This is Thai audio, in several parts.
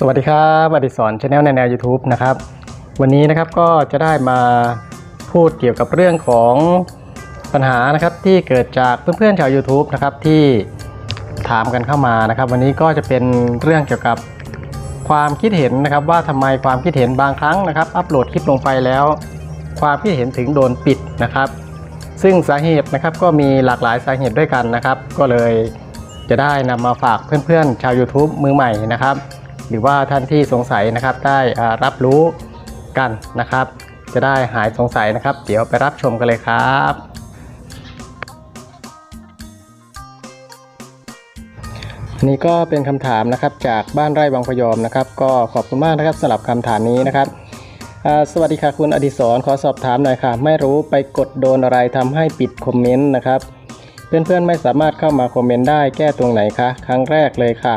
สวัสดีครับอดิศรชาแนลในแนว YouTube นะครับ วันนี้นะครับก็จะได้มาพูดเกี่ยวกับเรื่องของปัญหานะครับที่เกิดจากเพื่อนๆชาว YouTube นะครับที่ถามกันเข้ามานะครับ วันนี้ก็จะเป็นเรื่องเกี่ยวกับความคิดเห็นนะครับ ว่าทำไมความคิดเห็นบางครั้งนะครับ อัปโหลดคลิปลงไปแล้ว ความคิดเห็นถึงโดนปิดนะครับ ซึ่งสาเหตุนะครับก็มีหลากหลายสาเหตุด้วยกันนะครับ ก็เลยจะได้นำมาฝากเพื่อนๆชาว YouTube มือใหม่นะครับ หรือว่าท่านที่สงสัยนะครับได้รับรู้กันนะครับ จะได้หายสงสัยนะครับ เดี๋ยวไปรับชมกันเลยครับอันนี้ก็เป็นคำถามนะครับจากบ้านไร่วังพยอมนะครับ ก็ขอบคุณมากนะครับสำหรับคำถามนี้นะครับสวัสดีค่ะคุณอดิศรขอสอบถามหน่อยค่ะ ไม่รู้ไปกดโดนอะไรทำให้ปิดคอมเมนต์นะครับ เพื่อนๆไม่สามารถเข้ามาคอมเมนต์ได้แก้ตรงไหนคะครั้งแรกเลยค่ะ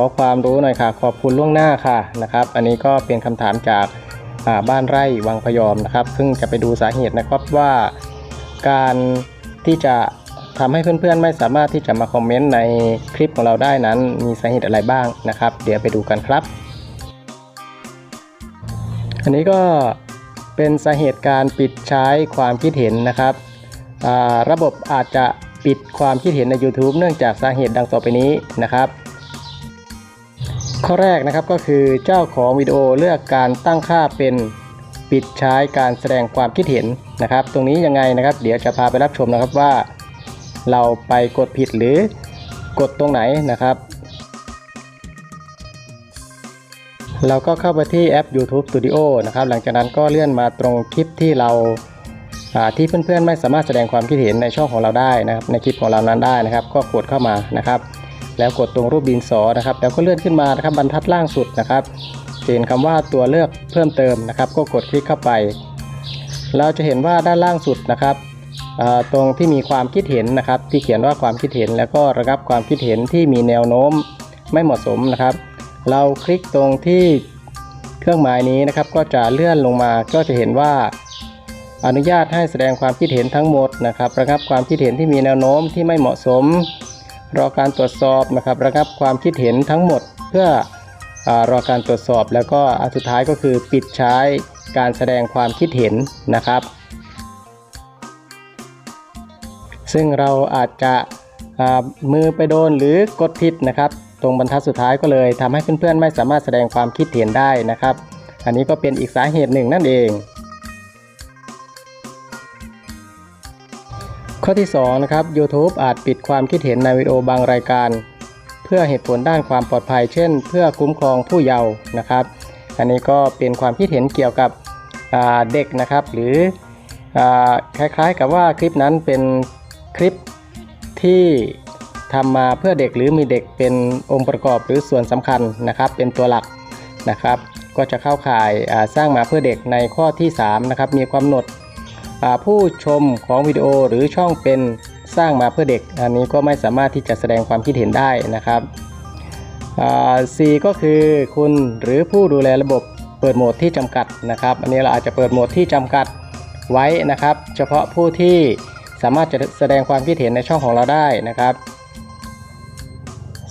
อความรู้หน่อยค่ะ ขอบคุณล่วงหน้าค่ะนะครับ อันนี้ก็เป็นคำถามจากาบ้านไร่วังพยอมนะครับ ซึ่งจะไปดูสาเหตุนะครับว่าการที่จะทำให้เพื่อนๆ ไม่สามารถที่จะมาคอมเมนต์ในคลิปของเราได้นั้น มีสาเหตุอะไรบ้างนะครับ เดี๋ยวไปดูกันครับ อันนี้ก็เป็นสาเหตุการปิดใช้ความคิดเห็นนะครับระบบอาจจะปิดความคิดเห็นใน YouTube เนื่องจากสาเหตุดังต่อไปนี้นะครับ ข้อแรกนะครับก็คือเจ้าของวิดีโอเลือกการตั้งค่าเป็นปิดใช้การแสดงความคิดเห็นนะครับ ตรงนี้ยังไงนะครับ เดี๋ยวจะพาไปรับชมนะครับว่า เราไปกดผิดหรือกดตรงไหนนะครับ เราก็เข้าไปที่แอป YouTube Studio นะครับ หลังจากนั้นก็เลื่อนมาตรงคลิปที่เราอ่าที่เพื่อนๆไม่สามารถแสดงความคิดเห็นในช่องของเราได้นะครับ ในคลิปของเรานั้นได้นะครับ ก็กดเข้ามานะครับ แล้วกดตรงรูปดินสอนะครับแล้วก็เลื่อนขึ้นมานะครับบรรทัดล่างสุดนะครับจะเห็นคำว่าตัวเลือกเพิ่มเติมนะครับ ก็กดคลิกเข้าไป เราจะเห็นว่าด้านล่างสุดนะครับตรงที่มีความคิดเห็นนะครับ ที่เขียนว่าความคิดเห็น แล้วก็ระงับความคิดเห็นที่มีแนวโน้มไม่เหมาะสมนะครับ เราคลิกตรงที่เครื่องหมายนี้นะครับ ก็จะเลื่อนลงมาก็จะเห็นว่า อนุญาตให้แสดงความคิดเห็นทั้งหมดนะครับ ระงับความคิดเห็นที่มีแนวโน้มที่ไม่เหมาะสม รอการตรวจสอบนะครับระงับความคิดเห็นทั้งหมดเพื่ออรอการตรวจสอบ แล้วก็อันสุดท้ายก็คือปิดใช้การแสดงความคิดเห็นนะครับ ซึ่งเราอาจจะมือไปโดนหรือกดผิดนะครับ ตรงบรรทัดสุดท้ายก็เลยทำให้เพื่อนๆไม่สามารถแสดงความคิดเห็นได้นะครับ อันนี้ก็เป็นอีกสาเหตุหนึ่งนั่นเอง ข้อที่2นะครับ YouTube อาจปิดความคิดเห็นในวิดีโอบางรายการ เพื่อเหตุผลด้านความปลอดภัย เช่น เพื่อคุ้มครองผู้เยาว์นะครับ อันนี้ก็เป็นความคิดเห็นเกี่ยวกับเด็กนะครับ หรืออคล้ายๆกับว่าคลิปนั้นเป็นคลิปที่ทำมาเพื่อเด็กหรือมีเด็กเป็นองค์ประกอบหรือส่วนสำคัญนะครับ เป็นตัวหลักนะครับ ก็จะเข้าข่ายสร้างมาเพื่อเด็กในข้อที่3นะครับมีความหนด ผู้ชมของวิดีโอหรือช่องเป็นสร้างมาเพื่อเด็ก อันนี้ก็ไม่สามารถที่จะแสดงความคิดเห็นได้นะครับอ่า C ก็คือคุณหรือผู้ดูแลระบบเปิดโหมดที่จำกัดนะครับ อันนี้เราอาจจะเปิดโหมดที่จำกัดไว้นะครับ เฉพาะผู้ที่สามารถจะแสดงความคิดเห็นในช่องของเราได้นะครับ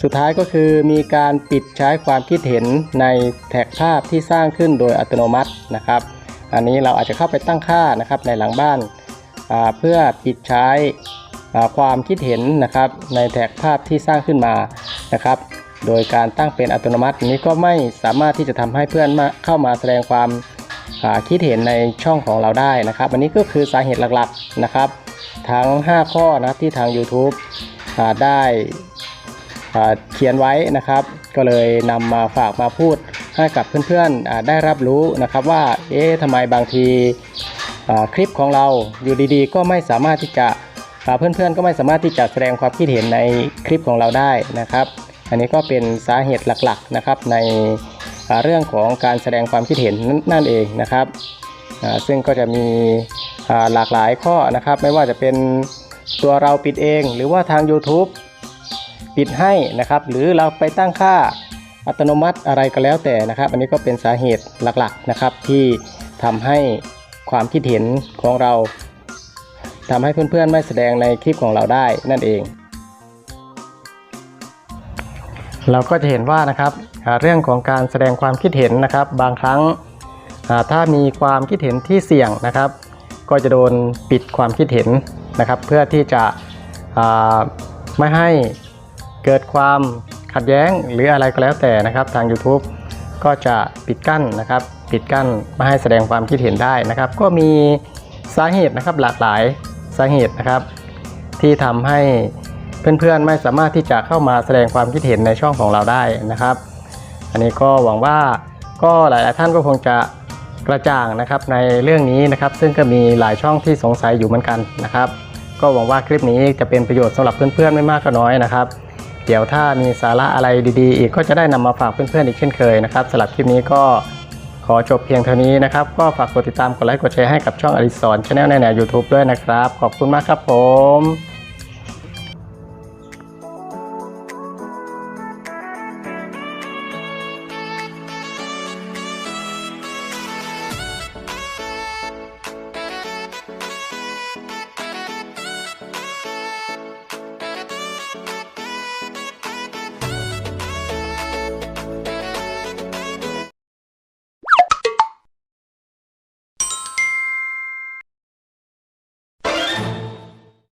สุดท้ายก็คือมีการปิดใช้ความคิดเห็นในแท็กภาพที่สร้างขึ้นโดยอัตโนมัตินะครับ อันนี้เราอาจจะเข้าไปตั้งค่านะครับในหลังบ้านาเพื่อปิดใช้ความคิดเห็นนะครับในแท็กภาพที่สร้างขึ้นมานะครับ โดยการตั้งเป็นอัตโนมัตินนี้ก็ไม่สามารถที่จะทำให้เพื่อนมาเข้ามาแสดงความาคิดเห็นในช่องของเราได้นะครับ อันนี้ก็คือสาเหตุหลักๆนะครับ ทั้ง 5 ข้อนะที่ทาง YouTube าได้เขียนไว้นะครับ ก็เลยนำมาฝากมาพูด ให้กับเพื่อนๆได้รับรู้นะครับว่าเอ๊ะทำไมบางทีคลิปของเราอยู่ดีๆ ก็ไม่สามารถที่จะเพื่อนๆก็ไม่สามารถที่จะแสดงความคิดเห็นในคลิปของเราได้นะครับ อันนี้ก็เป็นสาเหตุหลักๆนะครับในเรื่องของการแสดงความคิดเห็นนั่นเองนะครับซึ่งก็จะมีหลากหลายข้อนะครับ ไม่ว่าจะเป็นตัวเราปิดเอง หรือว่าทาง YouTube ปิดให้นะครับ หรือเราไปตั้งค่า อัตโนมัติอะไรก็แล้วแต่นะครับ อันนี้ก็เป็นสาเหตุหลักๆนะครับ ที่ทำให้ความคิดเห็นของเราทำให้เพื่อนๆไม่แสดงในคลิปของเราได้นั่นเอง เราก็จะเห็นว่านะครับเรื่องของการแสดงความคิดเห็นนะครับ บางครั้งถ้ามีความคิดเห็นที่เสี่ยงนะครับ ก็จะโดนปิดความคิดเห็นนะครับ เพื่อที่จะไม่ให้เกิดความ ขัดแย้งหรืออะไรก็แล้วแต่นะครับ ทาง YouTube ก็จะปิดกั้นนะครับ ปิดกั้นไม่ให้แสดงความคิดเห็นได้นะครับ ก็มีสาเหตุนะครับหลากหลายสาเหตุนะครับ ที่ทำให้เพื่อนๆไม่สามารถที่จะเข้ามาแสดงความคิดเห็นในช่องของเราได้นะครับ อันนี้ก็หวังว่าก็หลายๆท่านก็คงจะกระจ่างนะครับในเรื่องนี้นะครับ ซึ่งก็มีหลายช่องที่สงสัยอยู่เหมือนกันนะครับ ก็หวังว่าคลิปนี้จะเป็นประโยชน์สำหรับเพื่อนๆไม่มากก็น้อยนะครับ เดี๋ยวถ้ามีสาระอะไรดีๆ อีกก็จะได้นำมาฝากเพื่อนๆอีกเช่นเคยนะครับสำหรับคลิปนี้ก็ขอจบเพียงเท่านี้นะครับ ก็ฝากกดติดตามกดไลค์กดแชร์ให้กับช่องอดิศรชาแนลในแนวยูทูบด้วยนะครับ ขอบคุณมากครับผม